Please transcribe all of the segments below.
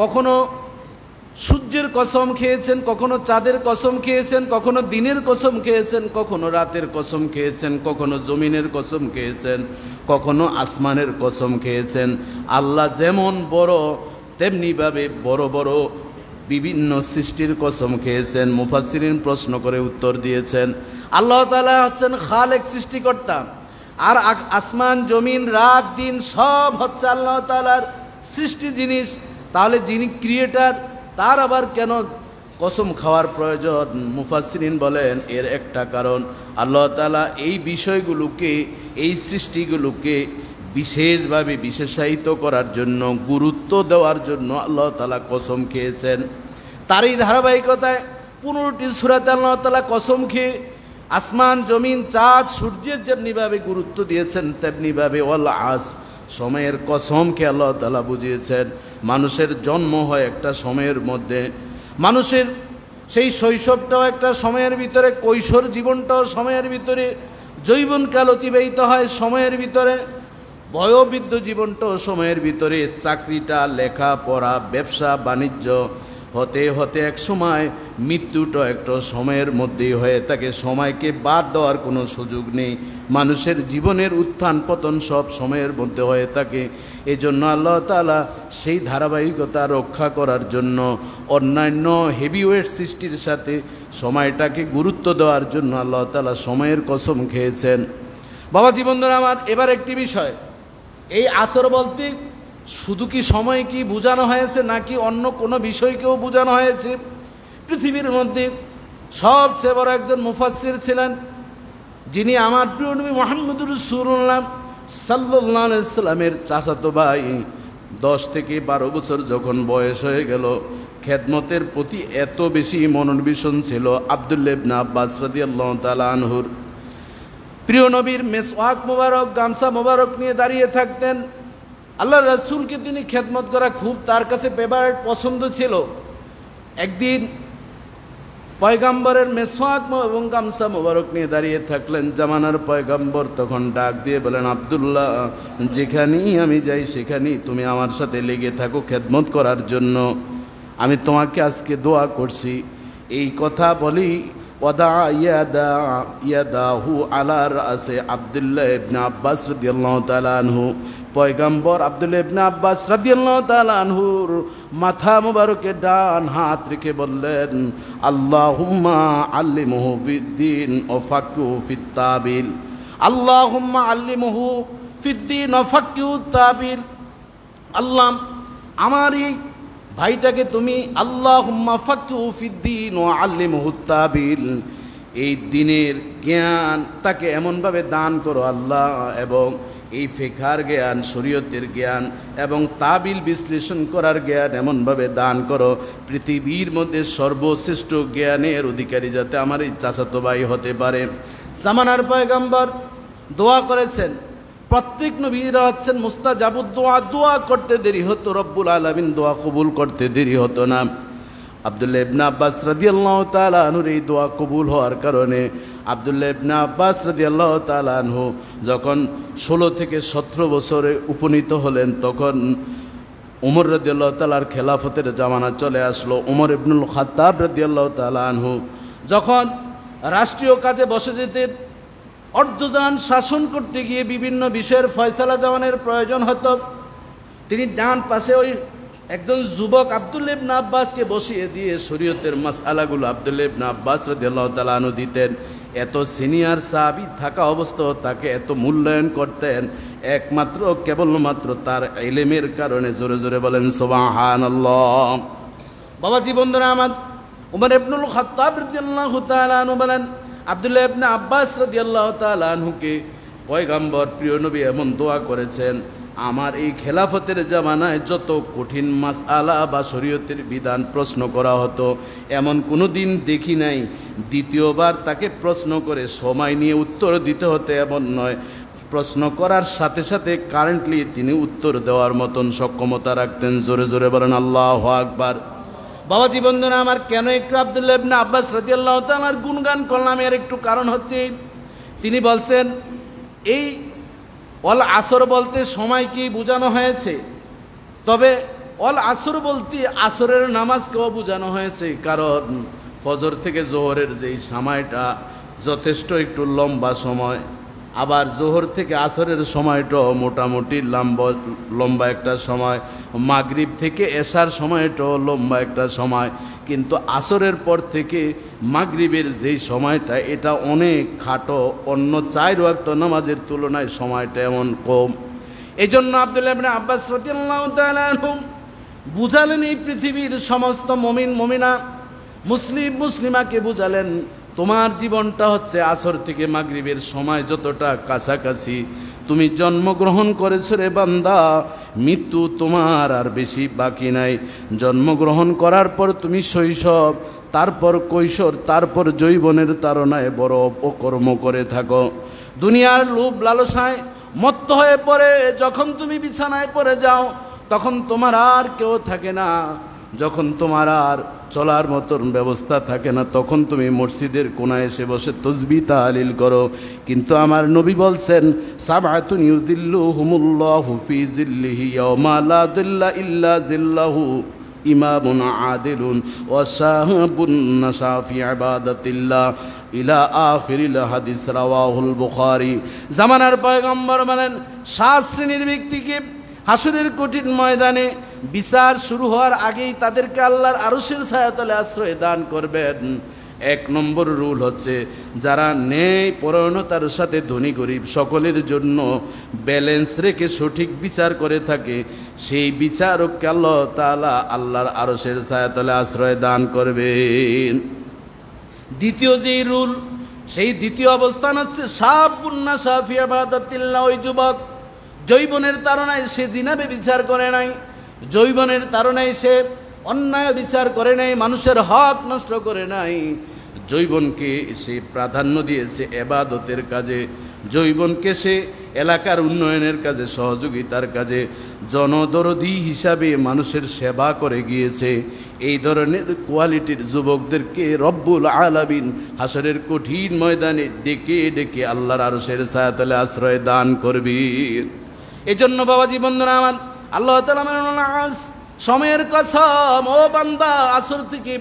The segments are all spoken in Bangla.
কখনো সূর্যের কসম খেয়েছেন, কখনো চাঁদের কসম খেয়েছেন, কখনো দিনের কসম খেয়েছেন, কখনো রাতের কসম খেয়েছেন, কখনো জমিনের কসম খেয়েছেন, কখনো আসমানের কসম খেয়েছেন। আল্লাহ যেমন বড়, তেমনিভাবে বড় বড় বিভিন্ন সৃষ্টির কসম খেয়েছেন মুফাসিরিন প্রশ্ন করে উত্তর দিয়েছেন। আল্লাহ তালা হচ্ছেন খালেক সৃষ্টিকর্তা। আর আসমান, জমিন, রাত, দিন সব হচ্ছে আল্লাহ তালার সৃষ্টি জিনিস। তাহলে যিনি ক্রিয়েটার, তার আবার কেন কসম খাওয়ার প্রয়োজন? মুফাসিরিন বলেন, এর একটা কারণ, আল্লাহ তালা এই বিষয়গুলোকে, এই সৃষ্টিগুলোকে বিশেষভাবে বিশেষায়িত করার জন্য, গুরুত্ব দেওয়ার জন্য আল্লাহ তালা কসম খেয়েছেন। তার এই ধারাবাহিকতায় পনেরোটি সুরাতে আল্লাহ তালা কসম খেয়ে, আসমান, জমিন, চাঁদ, সূর্যের যেমনিভাবে গুরুত্ব দিয়েছেন, তেমনিভাবে ওয়াল আস সময়ের কসমকে আল্লাহ তালা বুঝিয়েছেন, মানুষের জন্ম হয় একটা সময়ের মধ্যে। মানুষের সেই শৈশবটাও একটা সময়ের ভিতরে, কৈশোর জীবনটাও সময়ের ভিতরে জৈবনকাল অতিবাহিত হয় সময়ের ভিতরে, বয়োবৃদ্ধ জীবনটাও সময়ের ভিতরে। চাকরিটা লেখা পড়া ব্যবসা, বাণিজ্য হতে হতে এক সময় মৃত্যুটা একটা সময়ের মধ্যেই হয়ে থাকে। সময়কে বাদ দেওয়ার কোনো সুযোগ নেই। মানুষের জীবনের উত্থান পতন সব সময়ের মধ্যে হয়ে থাকে। এই জন্য আল্লাহ তালা সেই ধারাবাহিকতা রক্ষা করার জন্য, অন্যান্য হেভিওয়েট সৃষ্টির সাথে সময়টাকে গুরুত্ব দেওয়ার জন্য আল্লাহ তালা সময়ের কসম খেয়েছেন। বাবা জীবনধর আমার এবার একটি বিষয়। এই আসর বলতে শুধু কি সময় কি বোঝানো হয়েছে নাকি অন্য কোনো বিষয়কেও বোঝানো হয়েছে? পৃথিবীর মধ্যে সবচেয়ে বড় একজন মুফাসির ছিলেন যিনি আমার প্রিয় নবী মোহাম্মদুর সুরুল্লাম সাল্লাহ সাল্লামের চাচাতো ভাই। দশ থেকে বারো বছর যখন বয়স হয়ে গেল, খেদমতের প্রতি এত বেশি মনোনিবেশন ছিল আবদুল্লেবনা আব্বাস আনহুর। প্রিয় নবীর মেসওয়াক মোবারক, গামছা মোবারক নিয়ে দাঁড়িয়ে থাকতেন। আল্লাহ রাসূলকে তিনি খেদমত করা খুব তার কাছে ফেভারিট পছন্দ ছিল। একদিন পয়গাম্বরের মেসওয়াক মো- এবং গামসা মোবারক নিয়ে দাঁড়িয়ে থাকলেন। জামানার পয়গাম্বর তখন ডাক দিয়ে বলেন, আব্দুল্লাহ, যেখানেই আমি যাই সেখানেই তুমি আমার সাথে লেগে থাকো খেদমত করার জন্য। আমি তোমাকে আজকে দোয়া করছি। এই কথা বলি ওদা ইয়াদা ইয়াদাহু আলার আছে আবদুল্লাহ ইবনে আব্বাস রাদিয়াল্লাহু তাআলা আনহু পয়গাম্বর আব্দুল্লাহ ইবনে আব্বাস রাদিয়াল্লাহু তাআলা আনহুর মাথা মুবারকে ডান হাত রেখে বললেন, আল্লাহুম্মা আল্লিমহু ফিদ্দিন ও ফাক্কু ফিত তাবিল আল্লাহুম্মা আল্লিমহু ফিদ্দিন ও ফাক্কু তাবিল। আল্লাহ আমার এই ভাইটাকে তুমি আল্লাহ ফিদ্দিন ও আল্লিম হুত্তাবিল এই দিনের জ্ঞান তাকে এমনভাবে দান করো আল্লাহ, এবং এই ফেখার জ্ঞান, শরীয়তের জ্ঞান, এবং তাবিল বিশ্লেষণ করার জ্ঞান এমনভাবে দান করো। পৃথিবীর মধ্যে সর্বশ্রেষ্ঠ জ্ঞানের অধিকারী যাতে আমার এই চাচাতো ভাই হতে পারে। জামানার পয়গাম্বর দোয়া করেছেন প্রত্যেক নবীরা হচ্ছেন মুস্তাজাবুদ দোয়া দোয়া করতে দেরি হতো, রব্বুল আলমিন দোয়া কবুল করতে দেরি হতো না। আবদুল্লাহ ইবনা আব্বাস রাদিয়াল্লাহু তাআলা আনহুর এই দোয়া কবুল হওয়ার কারণে আবদুল্লাহ ইবনা আব্বাস রাদিয়াল্লাহু তাআলা আনহু যখন ষোলো থেকে সতেরো বছরে উপনীত হলেন, তখন উমর রাদিয়াল্লাহু তাআলার খেলাফতের জামানা চলে আসলো। উমর ইবনুল খাত্তাব রাদিয়াল্লাহু তাআলা আনহু যখন রাষ্ট্রীয় কাজে বসে যেতেন অর্ধযান শাসন করতে গিয়ে বিভিন্ন বিষয়ের ফয়সালা দেওয়ানের প্রয়োজন হতো। তিনি ডান পাশে ওই একজন যুবক আবদুল্লেব না আব্বাসকে বসিয়ে দিয়ে শরীয়তের মাসালাগুলো আবদুল্লেব না আব্বাস রদিয়াল্লাহ তালানু দিতেন। এত সিনিয়র সাহাবি থাকা অবস্থাও তাকে এত মূল্যায়ন করতেন। একমাত্র, কেবলমাত্র তার এলেমের কারণে জোরে জোরে বলেন সোবাহান বাবা জীবনধরা আমার উমর ইবনুল খাত্তাব রাদিয়াল্লাহু তাআলা আনহু বলেন আব্দুল্লাহ ইবনে আব্বাস রাদিয়াল্লাহু তাআলা আনহুকে, পয়গাম্বর, প্রিয় নবী এমন দোয়া করেছেন, আমার এই খেলাফতের জামানায় যত কঠিন মাসআলা বা শরীয়তের বিধান প্রশ্ন করা হতো, এমন কোনো দিন দেখি নাই। দ্বিতীয়বার তাকে প্রশ্ন করে সময় নিয়ে উত্তর দিতে হতো এমন নয়। প্রশ্ন করার সাথে সাথে কারেন্টলি তিনি উত্তর দেওয়ার মতন সক্ষমতা রাখতেন। জোরে জোরে বলেন, আল্লাহ আকবার। বাবা জীবনধনা আমার কেন একটু আবদুল্লাহ ইবনে আব্বাস রাদিয়াল্লাহু তাআলার গুণগান করলাম? এর একটু কারণ হচ্ছে, তিনি বলছেন, এই অল আসর বলতে সময় কি বোঝানো হয়েছে? তবে অল আসর বলতে আসরের নামাজকেও বোঝানো হয়েছে, কারণ ফজর থেকে জোহরের যেই সময়টা যথেষ্ট একটু লম্বা সময়, আবার জোহর থেকে আসরের সময়টাও মোটামুটি লম্বা লম্বা একটা সময়। মাগরিব থেকে এশার সময়টাও লম্বা একটা সময়, কিন্তু আসরের পর থেকে মাগরিবের যেই সময়টা, এটা অনেক খাটো, অন্য চার ওয়াক্ত নামাজের তুলনায় সময়টা এমন কম। এই জন্য আবদুল্লাহ আব্বাস বুঝালেন এই পৃথিবীর সমস্ত মমিন, মমিনা, মুসলিম, মুসলিমাকে বুঝালেন, তোমার জীবনটা হচ্ছে আসর থেকে মাগরিবের সময় যতটা কাছাকাছি তুমি জন্মগ্রহণ করেছ রে বান্দা, মৃত্যু তোমার আর বেশি বাকি নাই। জন্মগ্রহণ করার পর তুমি শৈশব, তারপর কৈশোর, তারপর জৈবনের তারনায় বড় অপকর্ম করে থাকো। দুনিয়ার লোভ লালসায় মত্ত হয়ে পড়ে, যখন তুমি বিছানায় পড়ে যাও, তখন তোমার আর কেউ থাকে না। যখন তোমার আর চলার মতন ব্যবস্থা থাকে না, তখন তুমি মসজিদের কোনায় এসে বসে তসবি তালিল করো। কিন্তু আমার নবী বলছেন আদিলুন হাদিস রাওয়াহুল জামানার পয়গম্বর বলেন, সাত শ্রেণির ব্যক্তিকে হাসুরের কঠিন ময়দানে বিচার শুরু হওয়ার আগেই তাদেরকে আল্লাহর আরশের ছায়াতলে আশ্রয় দান করবেন। এক নম্বর রুল হচ্ছে, যারা ন্যায় পরায়ণতার সাথে ধনী গরিব সকলের জন্য ব্যালেন্স রেখে সঠিক বিচার করে থাকে, সেই বিচারককে আল্লাহ তালা আল্লাহর আরশের ছায়াতলে আশ্রয় দান করবেন। দ্বিতীয় যে রুল, সেই দ্বিতীয় অবস্থান হচ্ছে সাপ পুন্না সাফিয়া বাদাতিল্লা ওই যুবক জৈবনের তারণায় সে জিনাবে বিচার করে নাই। জৈবনের তারণায় সে অন্যায় বিচার করে নাই, মানুষের হক নষ্ট করে নাই। জৈবনকে সে প্রাধান্য দিয়েছে এবাদতের কাজে। জৈবনকে সে এলাকার উন্নয়নের কাজে, সহযোগিতার কাজে। জনদরদি হিসাবে মানুষের সেবা করে গিয়েছে। এই ধরনের কোয়ালিটির যুবকদেরকে রব্বুল আলাবিন হাসরের কঠিন ময়দানে ডেকে ডেকে আল্লাহর আরশের ছায়াতলে আশ্রয় দান করবি। এজন্য বাবাজি, বন্ধুরা আমার, আল্লাহ আজ সময়ের কসম, ও বান্দা, আসর থেকে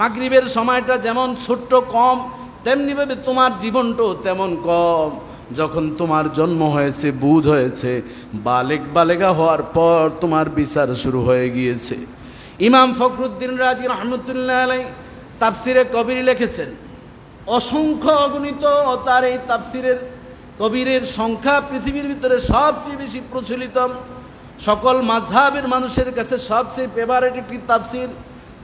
মাগরিবের সময়টা যেমন ছোট্ট কম, তেমনি ভাবে তোমার জীবনটাও তেমন কম। যখন তোমার জন্ম হয়েছে, বুঝ হয়েছে, বালেক বালেগা হওয়ার পর তোমার বিচার শুরু হয়ে গিয়েছে। ইমাম ফখরুদ্দিন রাজি রহমতুল্লাহ আলাই তাফসিরে কবির লিখেছেন, অসংখ্য অগণিত তার এই তাফসিরের কবিরের সংখ্যা পৃথিবীর ভিতরে সবচেয়ে বেশি প্রচলিত সকল মাঝহাবের মানুষের কাছে সবচেয়ে ফেভারেট একটি তাফসির।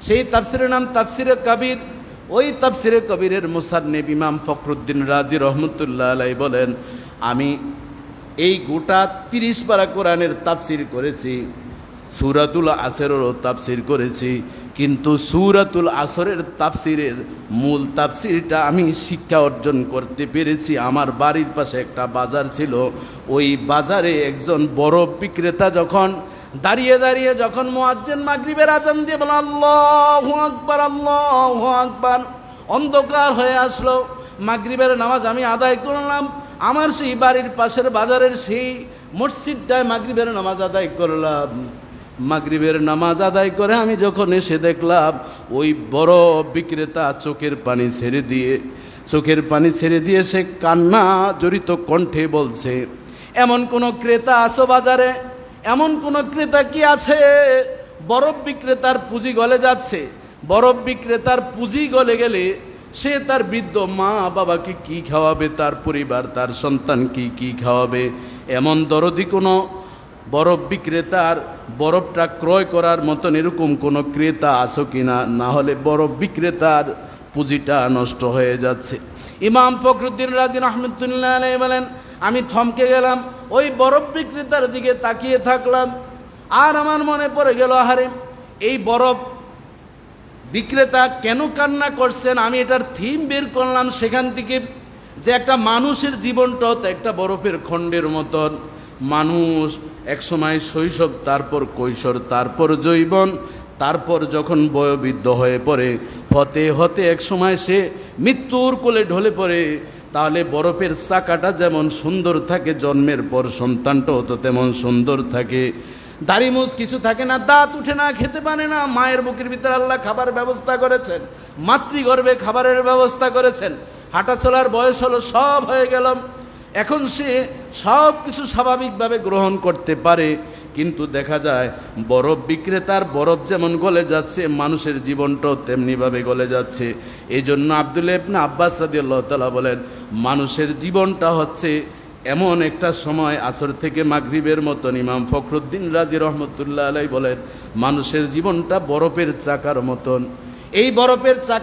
সেই তাফসিরের নাম তাফসিরে কবির। ওই তাফসিরে কবিরের মুসান্নেব ইমাম ফখরুদ্দিন রাজি রহমতুল্লাহ আলাই বলেন, আমি এই গোটা তিরিশ পারা কোরআনের তাফসির করেছি। সুরাতুল আসরেরও তাফসির করেছি, কিন্তু সুরাতুল আসরের তাফসিরের মূল তাফসিরটা আমি শিক্ষা অর্জন করতে পেরেছি। আমার বাড়ির পাশে একটা বাজার ছিল, ওই বাজারে একজন বড় বিক্রেতা যখন দাঁড়িয়ে দাঁড়িয়ে যখন মোয়াজ্জেন মাগরিবের আজান দিয়ে বলেন আল্লাহ আকবার আল্লাহ আকবার, অন্ধকার হয়ে আসলো। মাগরিবের নামাজ আমি আদায় করলাম। আমার সেই বাড়ির পাশের বাজারের সেই মসজিদটায় মাগরিবের নামাজ আদায় করলাম। মাগরিবের নামাজ আদায় করে আমি যখন এসে দেখলাম, ওই বড় বিক্রেতা চোখের পানি ছেড়ে দিয়ে, চোখের পানি ছেড়ে দিয়ে সে কান্না জড়িত কণ্ঠে বলছে, এমন কোন ক্রেতা আছো বাজারে? এমন কোন ক্রেতা কি আছে? বরফ বিক্রেতার পুঁজি গলে যাচ্ছে। বরফ বিক্রেতার পুঁজি গলে গেলে সে তার বৃদ্ধ মা বাবাকে কি খাওয়াবে? তার পরিবার, তার সন্তান কি কি খাওয়াবে? এমন দরদি কোনো বরফ বিক্রেতার বরফটা ক্রয় করার মতন এরকম কোনো ক্রেতা আছো কিনা? না হলে বরফ বিক্রেতার পুঁজিটা নষ্ট হয়ে যাচ্ছে। ইমাম ফখরুদ্দিন রাজি রহমতুল্লাহ আলাই বলেন, আমি থমকে গেলাম, ওই বরফ বিক্রেতার দিকে তাকিয়ে থাকলাম, আর আমার মনে পড়ে গেল, আহারে, এই বরফ বিক্রেতা কেন কান্না করছেন? আমি এটার থিম বের করলাম সেখান থেকে যে একটা মানুষের জীবনটাও তো একটা বরফের খণ্ডের মতন। মানুষ একসময় শৈশব, তারপর কৈশোর, তারপর জৈবন তারপর যখন বয়োবৃদ্ধ হয়ে পড়ে, হতে হতে একসময় সে মৃত্যুর কোলে ঢলে পড়ে। তাহলে বরফের চাকাটা যেমন সুন্দর থাকে, জন্মের পর সন্তানটাও তো তেমন সুন্দর থাকে। দাড়ি মুছ কিছু থাকে না, দাঁত উঠে না, খেতে পারে না, মায়ের বুকের ভিতরে আল্লাহ খাবার ব্যবস্থা করেছেন, মাতৃগর্ভে খাবারের ব্যবস্থা করেছেন হাঁটা চলার বয়স হলো, সব হয়ে গেলাম এখন সে সব কিছু স্বাভাবিকভাবে গ্রহণ করতে পারে, কিন্তু দেখা যায় বরফ বিক্রেতার বরফ যেমন গলে যাচ্ছে, মানুষের জীবনটাও তেমনিভাবে গলে যাচ্ছে। এই জন্য আবদুল্লাহ ইবনে আব্বাস রাদিয়াল্লাহু তাআলা বলেন, মানুষের জীবনটা হচ্ছে এমন একটা সময় আসর থেকে মাগরিবের মতন। ইমাম ফখরুদ্দিন রাজি রহমতুল্লাহ আলাই বলেন, মানুষের জীবনটা বরফের চাকার মতন। এই বরফের চাকা